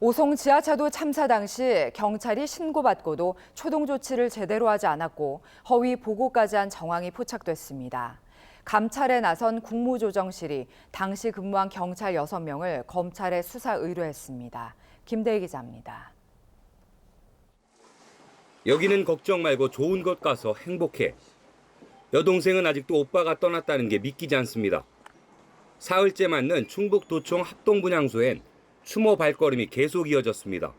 오송 지하차도 참사 당시 경찰이 신고받고도 초동 조치를 제대로 하지 않았고 허위 보고까지 한 정황이 포착됐습니다. 감찰에 나선 국무조정실이 당시 근무한 경찰 6명을 검찰에 수사 의뢰했습니다. 김대희 기자입니다. 여기는 걱정 말고 좋은 곳 가서 행복해. 여동생은 아직도 오빠가 떠났다는 게 믿기지 않습니다. 사흘째 맞는 충북 도청 합동분향소엔 추모 발걸음이 계속 이어졌습니다.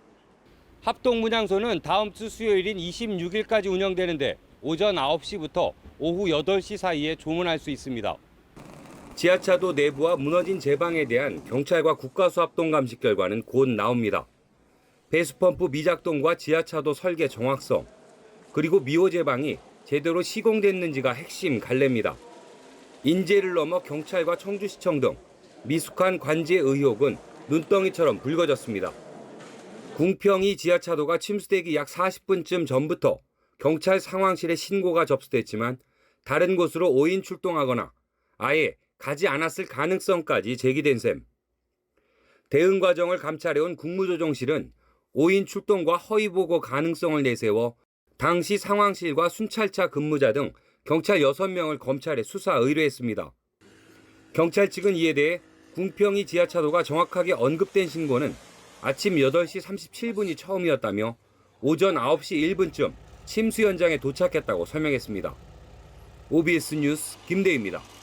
합동분향소는 다음 주 수요일인 26일까지 운영되는데 오전 9시부터 오후 8시 사이에 조문할 수 있습니다. 지하차도 내부와 무너진 제방에 대한 경찰과 국가수 합동 감식 결과는 곧 나옵니다. 배수펌프 미작동과 지하차도 설계 정확성, 그리고 미호 제방이 제대로 시공됐는지가 핵심 갈래입니다. 인재를 넘어 경찰과 청주시청 등 미숙한 관제 의혹은 눈덩이처럼 불거졌습니다. 궁평이 지하차도가 침수되기 약 40분쯤 전부터 경찰 상황실에 신고가 접수됐지만 다른 곳으로 오인 출동하거나 아예 가지 않았을 가능성까지 제기된 셈. 대응 과정을 감찰해온 국무조정실은 오인 출동과 허위 보고 가능성을 내세워 당시 상황실과 순찰차 근무자 등 경찰 6명을 검찰에 수사 의뢰했습니다. 경찰 측은 이에 대해 궁평이 지하차도가 정확하게 언급된 신고는 아침 8시 37분이 처음이었다며 오전 9시 1분쯤 침수 현장에 도착했다고 설명했습니다. OBS 뉴스 김대희입니다.